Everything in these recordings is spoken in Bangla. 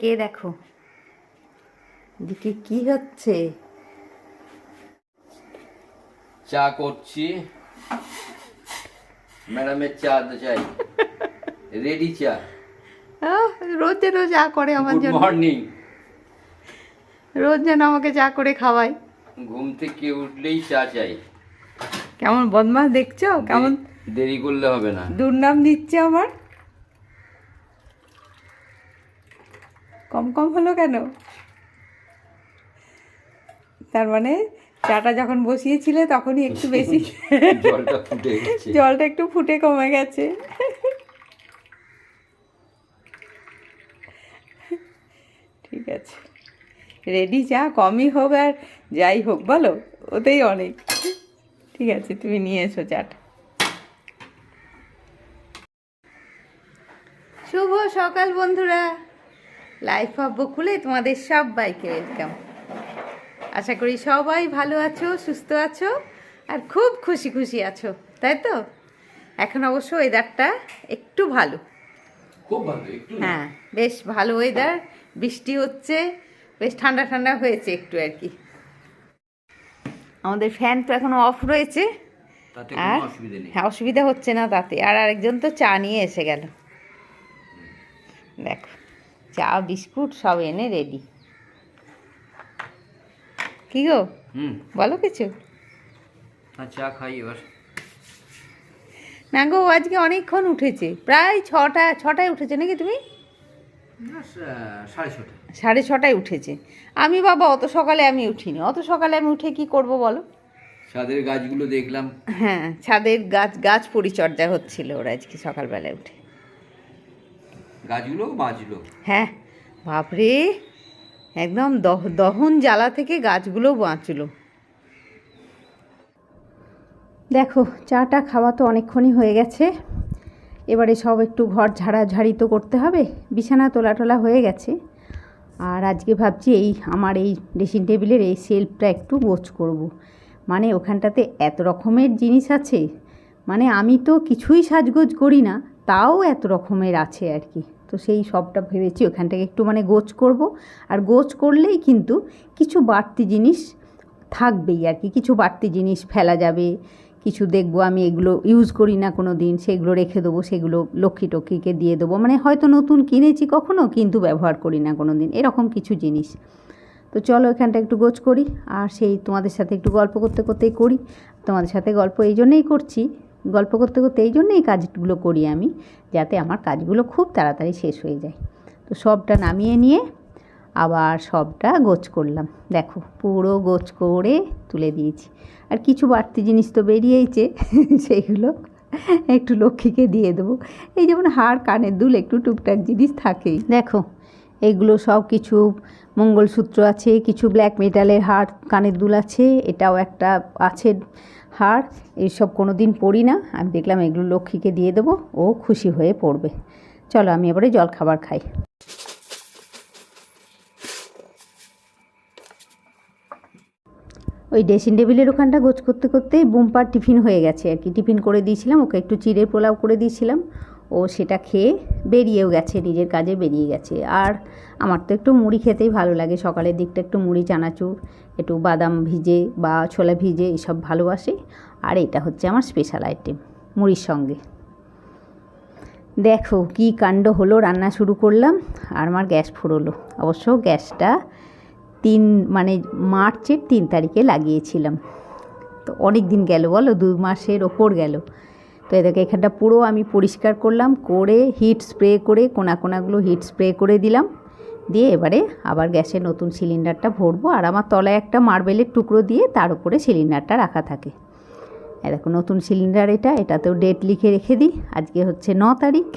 গিয়ে দেখো। দিকে কি হচ্ছে? চা করছি। ম্যাডামের চা চাই। রেডি চা। রোজ যেন চা করে আমার জন্য। মর্নিং রোজ যেন আমাকে চা করে খাওয়ায়। ঘুম থেকে উঠলেই চা চাই। কেমন বদমাস দেখছ? কেমন দেরি করলে হবে না। দুর্নাম দিচ্ছে আমার? কম কম হলো কেন? তার মানে চাটা যখন বসিয়েছিলে তখনই একটু বেশি জলটা ফুটে গেছে। জলটা একটু ফুটে কমে গেছে। ঠিক আছে। রেডি চা কমই হোক আর যাই হোক বলো? ওতেই অনেক। ঠিক আছে তুমি নিয়ে এসো চাটা। শুভ সকাল বন্ধুরা। লাইফ অফ বকুলে তোমাদের সবাইকে ওয়েলকাম আশা করি সবাই ভালো আছো সুস্থ আছো আর খুব খুশি খুশি আছো তাই তো? এখন অবশ্য ওয়েদারটা একটু ভালো। খুব ভালো একটু হ্যাঁ বেশ ভালো ওয়েদার বৃষ্টি হচ্ছে বেশ ঠান্ডা ঠান্ডা হয়েছে একটু আর কি। আমাদের ফ্যান তো এখনও অফ রয়েছে। আর অসুবিধা হ্যাঁ অসুবিধা হচ্ছে না তাতে। আর আরেকজন তো চা নিয়ে এসে গেল। দেখো চা বিস্কুট সব এনে রেডি কি গো? হুম। বলো কিছু? আর চা খাই এবার। না গো আজকে অনেকক্ষণ উঠেছে। প্রায় ছটা ছটায় উঠেছে নাকি তুমি? সাড়ে ছটায় উঠেছে। আমি বাবা অত সকালে আমি উঠিনি। অত সকালে আমি উঠে কি করব বলো? ছাদের গাছগুলো দেখলাম। হ্যাঁ ছাদের গাছ গাছ পরিচর্যা হচ্ছিল ওরা আজকে সকালবেলায় উঠে। গাছগুলো বাঁচলো হ্যাঁ বাপরে, একদম দহ, দহন জ্বালা থেকে গাছগুলো বাঁচলো। দেখো, চাটা খাওয়া তো অনেকক্ষণই হয়ে গেছে। এবারে সব একটু ঘর ঝাড়াঝাড়ি তো করতে হবে, বিছানা তোলা টোলা হয়ে গেছে। আর আজকে ভাবছি এই আমার এই ড্রেসিং টেবিলের এই সেলফটা একটু গোছ করব। মানে ওখানটাতে এত রকমের জিনিস আছে মানে আমি তো কিছুই সাজগোজ করি না, তাও এত রকমের আছে আর কি। তো সেই সবটা ভেবেছি ওখানটাকে একটু মানে গোছ করব। আর গোছ করলেই কিন্তু কিছু বাড়তি জিনিস থাকবেই আর কি। কিছু বাড়তি জিনিস ফেলা যাবে। কিছু দেখব আমি এগুলো ইউজ করি না কোনো দিন সেগুলো রেখে দেবো, সেগুলো লক্ষ্মী টক্ষ্মীকে দিয়ে দেবো। মানে হয়তো নতুন কিনেছি কখনো, কিন্তু ব্যবহার করি না কোনো দিন এরকম কিছু জিনিস। তো চলো এখানটা একটু গোছ করি। আর সেই তোমাদের সাথে একটু গল্প করতে করতেই করি। তোমাদের সাথে গল্প এই জন্যেই করছি। গল্প করতে করতে এই জন্যেই কাজগুলো করি আমি, যাতে আমার কাজগুলো খুব তাড়াতাড়ি শেষ হয়ে যায়। তো সবটা নামিয়ে নিয়ে আবার সবটা গোছ করলাম। দেখো, পুরো গোছ করে তুলে দিয়েছি। আর কিছু বাড়তি জিনিস তো বেরিয়েইছে, সেইগুলো একটু লক্ষ্মীকে দিয়ে দেবো। এই যেমন হাড়, কানের দুল, একটু টুকটাক জিনিস থাকেই। দেখো এগুলো সব কিছু মঙ্গলসূত্র আছে, কিছু ব্ল্যাক মেটালের হার, কানের দুল আছে, এটাও একটা আছে হার, এইসব কোনো দিন পড়ি না। আমি দেখলাম এগুলো লক্ষ্মীকে দিয়ে দেবো, ও খুশি হয়ে পড়বে। চলো আমি এবারে জল খাবার খাই। ওই ড্রেসিং টেবিলের ওখানটা গোছ করতে করতেই বুম্পার টিফিন হয়ে গেছে আর কি। টিফিন করে দিয়েছিলাম, ওকে একটু চিড়ের পোলাও করে দিয়েছিলাম। ও সেটা খেয়ে বেরিয়েও গেছে, নিজের কাজে বেরিয়ে গেছে। আর আমার তো একটু মুড়ি খেতেই ভালো লাগে, সকালের দিকটা একটু মুড়ি, চানাচুর, একটু বাদাম ভিজে বা ছোলা ভিজে এসব ভালোবাসি আর এটা হচ্ছে আমার স্পেশাল আইটেম মুড়ির সঙ্গে। দেখো কি কাণ্ড হলো, রান্না শুরু করলাম আর আমার গ্যাস ফুরোলো। অবশ্য গ্যাসটা তিন মানে মার্চের তিন তারিখে লাগিয়েছিলাম। তো অনেক দিন গেল বলো, দু মাসের ওপর গেল। তো এদেরকে এখানটা পুরো আমি পরিষ্কার করলাম, করে হিট স্প্রে করে কোনা কোনাগুলো হিট স্প্রে করে দিলাম। দিয়ে এবারে আবার গ্যাসের নতুন সিলিন্ডারটা ভরবো আর আমার তলায় একটা মার্বেলের টুকরো দিয়ে তার উপরে সিলিন্ডারটা রাখা থাকে। দেখো নতুন সিলিন্ডার এটা, এটাতেও ডেট লিখে রেখে দিই। আজকে হচ্ছে ন তারিখ,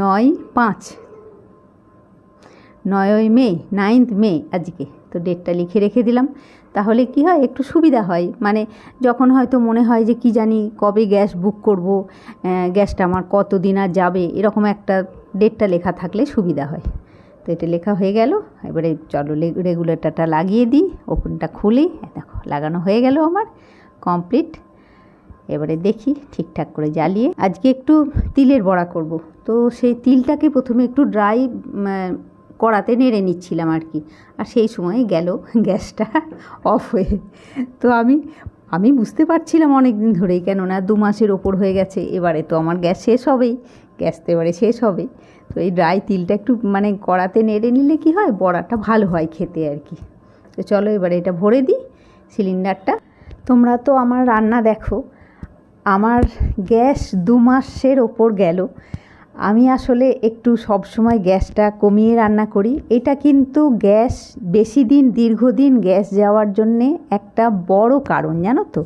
নয় পাঁচ নয়ই মে নাইন্থ মে আজকে। তো ডেটটা লিখে রেখে দিলাম। তাহলে কি হয়? একটু সুবিধা হয়। মানে যখন হয়তো মনে হয় যে কি জানি কবে গ্যাস বুক করব গ্যাসটা আমার কত দিন আর যাবে, এরকম একটা ডেটটা লেখা থাকলে সুবিধা হয়। তো এটা লেখা হয়ে গেল। এবারে চলো রেগুলেটারটা লাগিয়ে দিই ওপেনটা খুলি। দেখো, লাগানো হয়ে গেল আমার কমপ্লিট এবারে দেখি ঠিকঠাক করে জ্বালিয়ে। আজকে একটু তিলের বড়া করব। তো সেই তিলটাকে প্রথমে একটু ড্রাই কড়াতে নেড়ে নিচ্ছিলাম আর কি। আর সেই সময় গেল, গ্যাসটা অফ হয়ে। তো আমি আমি বুঝতে পারছিলাম অনেক দিন ধরেই, কেননা দু মাসের ওপর হয়ে গেছে, এবারে তো আমার গ্যাস শেষ হবেই, গ্যাস তো এবারে শেষ হবে। তো এই ড্রাই তিলটা একটু মানে কড়াতে নেড়ে নিলে কি হয়, বড়াটা ভালো হয় খেতে আর কি। তো চলো এবারে এটা ভরে দিই সিলিন্ডারটা। তোমরা তো আমার রান্না দেখো, আমার গ্যাস দু মাসের ওপর গেল। আমি আসলে একটু সব সময় গ্যাসটা কমিয়ে রান্না করি। এটা কিন্তু গ্যাস, বেশি দিন, দীর্ঘদিন গ্যাস যাওয়ার জন্যে একটা বড় কারণ, জানো তো?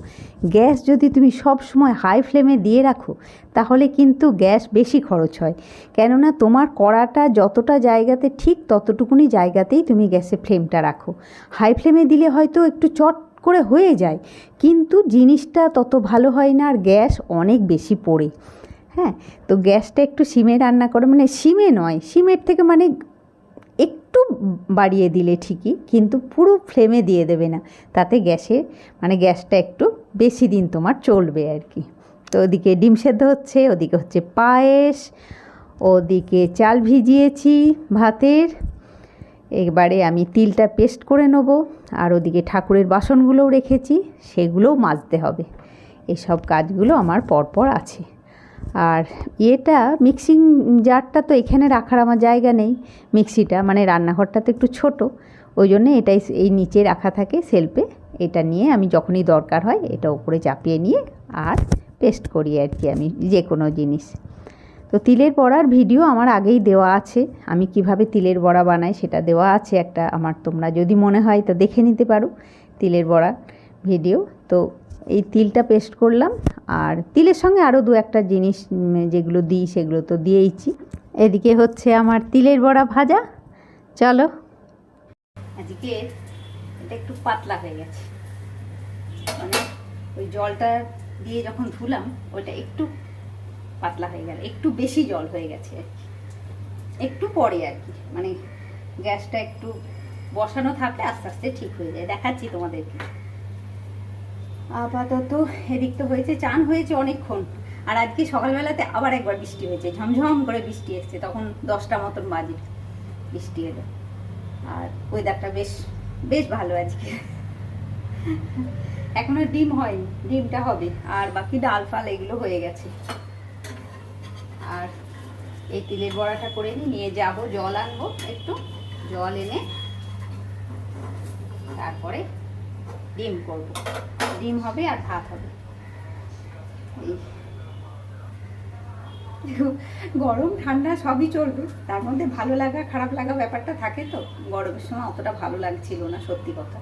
গ্যাস যদি তুমি সব সময় হাই ফ্লেমে দিয়ে রাখো, তাহলে কিন্তু গ্যাস বেশি খরচ হয়। কেননা তোমার কড়াটা যতটা জায়গাতে ঠিক ততটুকুনি জায়গাতেই তুমি গ্যাসে ফ্লেমটা রাখো। হাই ফ্লেমে দিলে হয়তো একটু চট করে হয়ে যায়, কিন্তু জিনিসটা তত ভালো হয় না আর গ্যাস অনেক বেশি পড়ে। হ্যাঁ তো গ্যাসটা একটু সিমে রান্না করে মানে সিমে নয়, সিমের থেকে মানে একটু বাড়িয়ে দিলে ঠিকই, কিন্তু পুরো ফ্লেমে দিয়ে দেবে না, তাতে গ্যাসে মানে গ্যাসটা একটু বেশি দিন তোমার চলবে আর কি। তো ওদিকে ডিম সেদ্ধ হচ্ছে, ওদিকে হচ্ছে পায়েস, ওদিকে চাল ভিজিয়েছি ভাতের, এবারে আমি তিলটা পেস্ট করে নেব, আর ওদিকে ঠাকুরের বাসনগুলোও রেখেছি, সেগুলোও মাজতে হবে। এসব কাজগুলো আমার পরপর আছে। আর এটা মিক্সিং জারটা তো এখানে রাখার আমার জায়গা নেই, মিক্সিটা মানে রান্নাঘরটা তো একটু ছোট। ওই জন্য এটাই এই নিচে রাখা থাকে সেলফে এটা নিয়ে আমি যখনই দরকার হয় এটা উপরে চাপিয়ে নিয়ে আর পেস্ট করি আর কি আমি যে কোনো জিনিস। তো তিলের বড়ার ভিডিও আমার আগেই দেওয়া আছে। আমি কীভাবে তিলের বড়া বানাই সেটা দেওয়া আছে একটা আমার তোমরা যদি মনে হয় তো দেখে নিতে পারো তিলের বড়া ভিডিও তো এই তিলটা পেস্ট করলাম। আর তিলের সঙ্গে আরও দু একটা জিনিস যেগুলো দিই সেগুলো তো দিয়েইছি। এদিকে হচ্ছে আমার তিলের বড়া ভাজা। চলো। আজকে এটা একটু পাতলা হয়ে গেছে। মানে ওই জলটা দিয়ে যখন ধুলাম, ওইটা একটু পাতলা হয়ে গেল। একটু বেশি জল হয়ে গেছে আর কি। একটু পরে আর কি। মানে গ্যাসটা একটু বসানো থাকলে আস্তে আস্তে ঠিক হয়ে যায়। দেখাচ্ছি তোমাদেরকে। আপাতত এদিক তো হয়েছে, চান হয়েছে অনেকক্ষণ। আর আজকে সকালবেলাতে আবার একবার বৃষ্টি হয়েছে, ঝমঝম করে বৃষ্টি এসছে, তখন দশটা মতন বাজে বৃষ্টি এলো। আর ওয়েদারটা বেশ বেশ ভালো আজকে। এখনও ডিম হয়নি, ডিমটা হবে, আর বাকি ডাল ফাল এগুলো হয়ে গেছে। আর এই তিলের বড়াটা করে নিয়ে যাব, জল আনব একটু, জল এনে তারপরে ডিম করব। ডিম হবে আর ভাত হবে। গরম, ঠান্ডা সবই চলবে। তার মধ্যে ভালো লাগা, খারাপ লাগা ব্যাপারটা থাকে তো। গরমের সময় অতটা ভালো লাগছিল না, সত্যি কথা।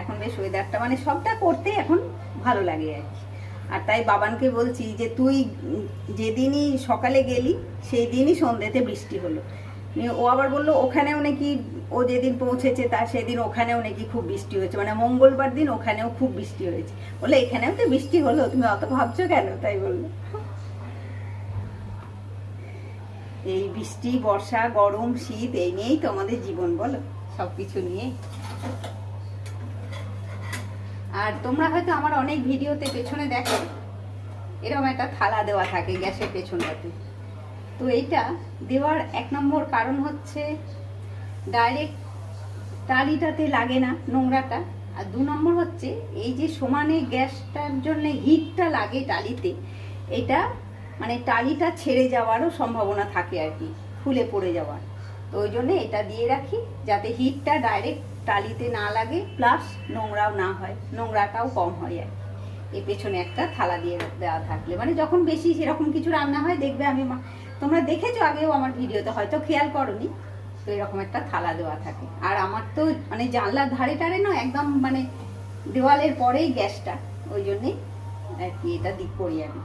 এখন বেশ ওয়েদারটা মানে সবটা করতে এখন ভালো লাগে আর কি। আর তাই বাবানকে বলছি যে, তুই যেদিনই সকালে গেলি সেই দিনই সন্ধ্যেতে বৃষ্টি হলো। ও আবার বলল, ওখানেও নাকি ও যেদিন পৌঁছেছে তার সেদিন ওখানেও নাকি খুব বৃষ্টি হয়েছে। মানে মঙ্গলবার দিন ওখানেও খুব বৃষ্টি হয়েছে। বলে এখানেও তো বৃষ্টি হলো, তুমি অত ভাবছ কেন? তাই বলল। এই বৃষ্টি, বর্ষা, গরম, শীত, এই নিয়েই তো আমাদের জীবন, বলো। সব কিছু নিয়ে আর তোমরা হয়তো আমার অনেক ভিডিওতে পেছনে দেখো, এরকম একটা থালা দেওয়া থাকে গ্যাসের পেছনটাতে। তো এইটা দেওয়ার এক নম্বর কারণ হচ্ছে ডাইরেক্ট টালিটাতে লাগে না নোংরাটা। আর দু নম্বর হচ্ছে এই যে সমানে গ্যাসটার জন্য হিটটা লাগে টালিতে, এটা মানে টালিটা ছেড়ে যাওয়ারও সম্ভাবনা থাকে আর কি, ফুলে পড়ে যাওয়ার। তো ওই জন্য এটা দিয়ে রাখি যাতে হিটটা ডাইরেক্ট টালিতে না লাগে প্লাস নোংরাও না হয়, নোংরাটাও কম হয় আর। এই পেছনে একটা থালা দিয়ে দেওয়া থাকলে। মানে যখন বেশি সেরকম কিছু রান্না হয়, দেখবে আমি তোমরা দেখেছ আগেও আমার ভিডিওতে হয়তো খেয়াল করনি। তো এরকম একটা থালা দেওয়া থাকে। আর আমার তো মানে জানলার ধারে টারে না একদম মানে দেওয়ালের পরেই গ্যাসটা। ওই জন্যেই আর কি এটা দিক করি আমি।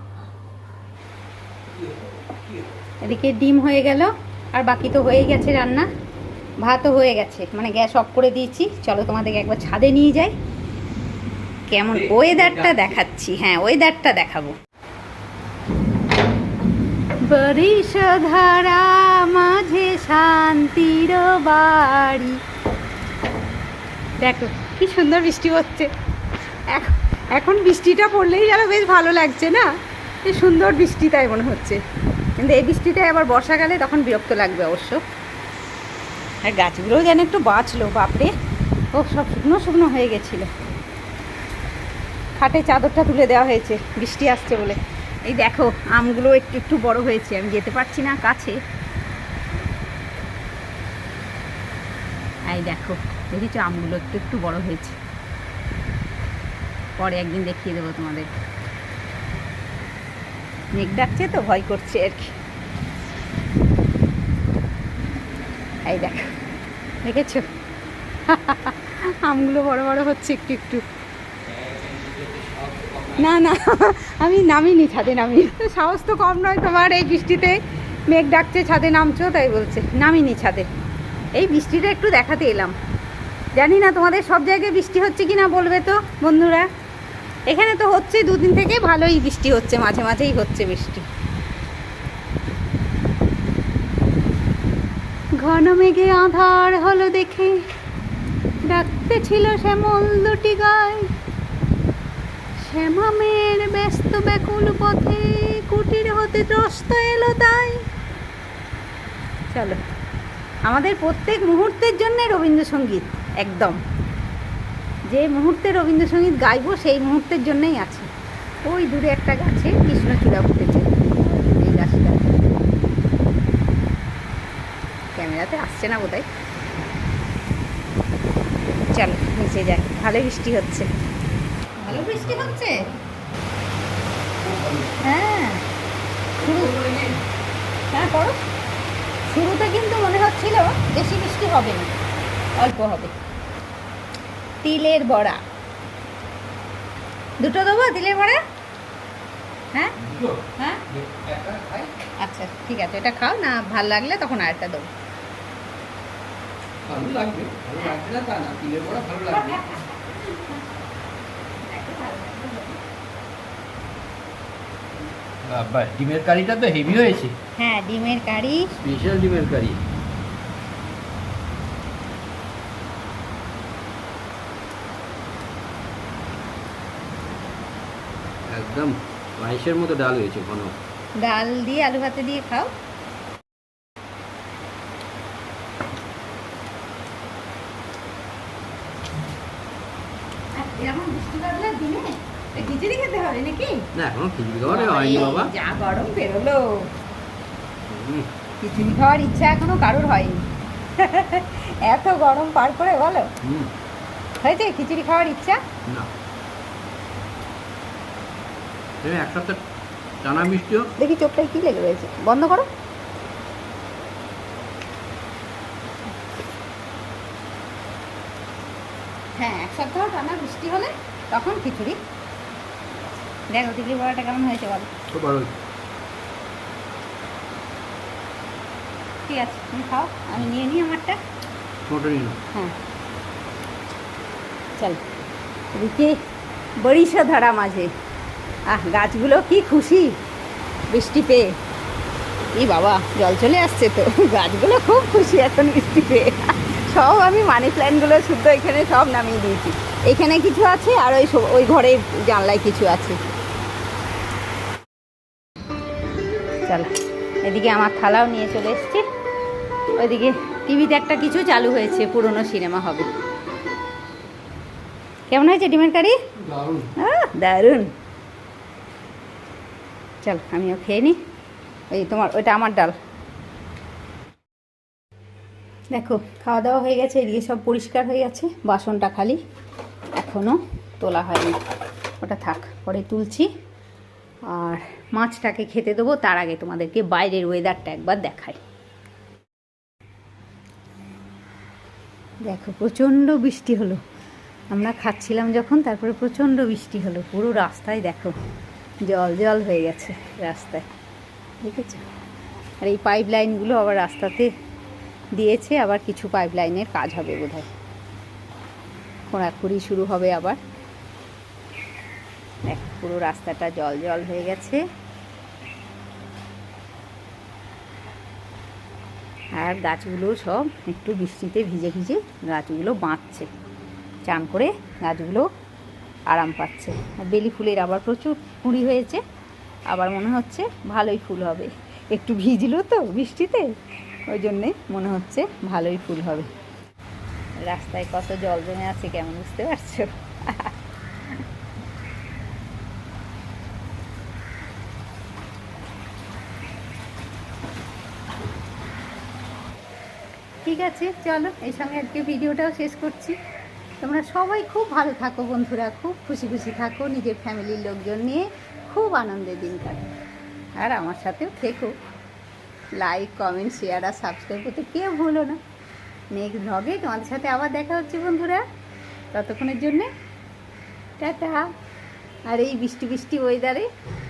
এদিকে ডিম হয়ে গেল আর বাকি তো হয়ে গেছে রান্না। ভাতও হয়ে গেছে মানে গ্যাস অফ করে দিয়েছি। চলো তোমাদেরকে একবার ছাদে নিয়ে যাই। কেমন ওয়েদারটা দেখাচ্ছি। হ্যাঁ ওয়েদারটা দেখাবো। বরিশ ধারা মাঝে শান্তির বাড়ি। দেখো, কি সুন্দর বৃষ্টি হচ্ছে এখন বৃষ্টিটা পড়লেই যেন বেশ ভালো লাগছে না? এই সুন্দর বৃষ্টি তাই মনে হচ্ছে। কিন্তু এই বৃষ্টিটাই আবার বর্ষাকালে তখন বিরক্ত লাগবে অবশ্য। আর গাছগুলোও যেন একটু বাঁচলো, বাপরে। ও, সব শুকনো শুকনো হয়ে গেছিল। খাটে চাদরটা তুলে দেওয়া হয়েছে, বৃষ্টি আসছে বলে। এই দেখো, আমগুলো একটু একটু বড় হয়েছে, আমি যেতে পারছি না কাছে। এই দেখো, দেখেছ, আমগুলো একটু একটু বড় হয়েছে। পরে একদিন দেখিয়ে দেবো তোমাদের। মেঘ ডাকছে তো, ভয় করছে আর কি। এই দেখো, দেখেছ? আমগুলো বড় বড় হচ্ছে একটু একটু। না না আমি নামিনি ছাদে নামি সাহস তো কম নয় তোমার, এই বৃষ্টিতে মেঘ ডাকছে, ছাদে নামছো, তাই বলছে, নামিনি ছাদে। এই বৃষ্টিটা একটু দেখাতে এলাম। জানি না তোমাদের সব জায়গায় বৃষ্টি হচ্ছে কি না বলবে তো, বন্ধুরা। এখানে তো হচ্ছে, দুদিন থেকে ভালোই বৃষ্টি হচ্ছে, মাঝে মাঝেই হচ্ছে বৃষ্টি। ঘন মেঘে আধার হলো দেখে ডাকতে ছিল শ্যামল দুটি গায়। শ্যামামের ব্যস্ত ব্যাকুল পথে কুটির হতে ত্রস্ত এলো তাই। চলো, আমাদের প্রত্যেক মুহূর্তের জন্য রবীন্দ্রসঙ্গীত, একদম। যে মুহূর্তে রবীন্দ্রসঙ্গীত গাইবো, সেই মুহূর্তের জন্যই আছে। ওই দূরে একটা গাছে কৃষ্ণচূড়া ফুটেছে। এই গাছটা। ক্যামেরাতে আসছে না বোধহয়। চলো, নিচে যাই। ভালো বৃষ্টি হচ্ছে। ভালো বৃষ্টি হচ্ছে? হ্যাঁ। শুরু হ্যাঁ করো। শুরুতে কিন্তু মনে হচ্ছিল বেশি বৃষ্টি হবে না অল্প হবে। তিলের বড়া। দুটো দেবো তিলের বড়া? হ্যাঁ? হ্যাঁ? আচ্ছা ঠিক আছে এটা খাও না ভালো লাগলে তখন আরেকটা দেবো। ভালো লাগবে ভালো লাগবে না তা না তিলের বড়া ভালো লাগবে। বাবা ডিমের কারিটা তো হেভি হয়েছে। হ্যাঁ ডিমের কারি। স্পেশাল ডিমের কারি। একদম রাইসের মতো ডাল হয়েছে ঘন। ডাল দিয়ে আলু ভাতে দিয়ে খাও এরকম বৃষ্টি বাদলার দিনে এই খিচুড়ি খেতে হবে নাকি? না এখনও খিচুড়ি খাওয়া হয়নি বাবা যা গরম বেরোলো। খিচুড়ি খাওয়ার ইচ্ছা এখনও কারোর হয়নি। এত গরম পার করে বলো। হয়েছে খিচুড়ি খাওয়ার ইচ্ছা? না। এক সপ্তাহ টানা দেখি চোখটায় কি লেগে রয়েছে। বন্ধ করো। হ্যাঁ এক সপ্তাহ টানা বৃষ্টি হলে তখন খিচুড়ি দেখো টিকলি বড়াটা কেমন হয়েছে বলো। খুব ভালো ঠিক আছে তুমি খাও আমি নিয়ে নিই আমারটা। হ্যাঁ। চল এদিকে বড়িশা ধারা মাঝে। আহ গাছগুলো কি খুশি বৃষ্টি পেয়ে। এই বাবা জল চলে আসছে তো। গাছগুলো খুব খুশি এখন বৃষ্টি পেয়ে। সব আমি মানি প্ল্যান্টগুলো শুদ্ধ এখানে সব নামিয়ে দিয়েছি। এখানে কিছু আছে আর ওই ওই ঘরে জানলায় কিছু আছে। চল। এদিকে আমার থালাও নিয়ে চলে এসছে। ওইদিকে টিভিতে একটা কিছু চালু হয়েছে পুরনো সিনেমা হবে। কেমন হয়েছে ডিমের কারি? দারুণ। চল আমিও খেয়ে নিই ওই তোমার ওইটা আমার ডাল। দেখো খাওয়া দাওয়া হয়ে গেছে এদিকে সব পরিষ্কার হয়ে গেছে বাসনটা খালি। এখনও তোলা হয়নি। ওটা থাক পরে তুলছি। আর মাছটাকে খেতে দেবো, তার আগে তোমাদেরকে বাইরের ওয়েদারটা একবার দেখাই। দেখো, প্রচণ্ড বৃষ্টি হলো। আমরা খাচ্ছিলাম যখন, তারপরে প্রচণ্ড বৃষ্টি হলো। পুরো রাস্তায় দেখো, জল জল হয়ে গেছে রাস্তায়, দেখেছ? আর এই পাইপ লাইনগুলো আবার রাস্তাতে দিয়েছে, আবার কিছু পাইপ লাইনের কাজ হবে বোধ হয় খোঁড়াখুড়ি শুরু হবে আবার। পুরো রাস্তাটা জল জল হয়ে গেছে। আর গাছগুলো সব একটু বৃষ্টিতে ভিজে ভিজে গাছগুলো বাঁচছে চান করে গাছগুলো আরাম পাচ্ছে। বেলি ফুলের আবার প্রচুর কুঁড়ি হয়েছে। আবার মনে হচ্ছে ভালোই ফুল হবে। একটু ভিজলো তো বৃষ্টিতে, ওই জন্যে মনে হচ্ছে ভালোই ফুল হবে। রাস্তায় কত জল জমে আছে কেমন বুঝতে পারছ? ঠিক আছে, চলো এই সঙ্গে আজকে ভিডিওটাও শেষ করছি। তোমরা সবাই খুব ভালো থাকো বন্ধুরা, খুব খুশি খুশি থাকো, নিজের ফ্যামিলির লোকজন নিয়ে খুব আনন্দের দিন কাটো। আর আমার সাথেও থেকো। লাইক কমেন্ট শেয়ার আর সাবস্ক্রাইব করতে কেউ ভুলো না। নেক্সট ভ্লগে তোমাদের সাথে আবার দেখা হচ্ছে বন্ধুরা। ততক্ষণের জন্যে, টাটা। আর এই বৃষ্টি বৃষ্টি ওয়েদারে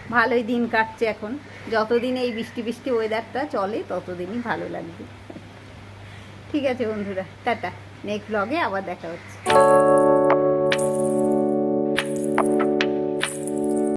ভালোই দিন কাটছে এখন। যতদিন এই বৃষ্টি বৃষ্টি ওয়েদারটা চলে, ততদিনই ভালো লাগবে। ঠিক আছে বন্ধুরা টাটা। নেক্সট ব্লগে আবার দেখা হচ্ছে।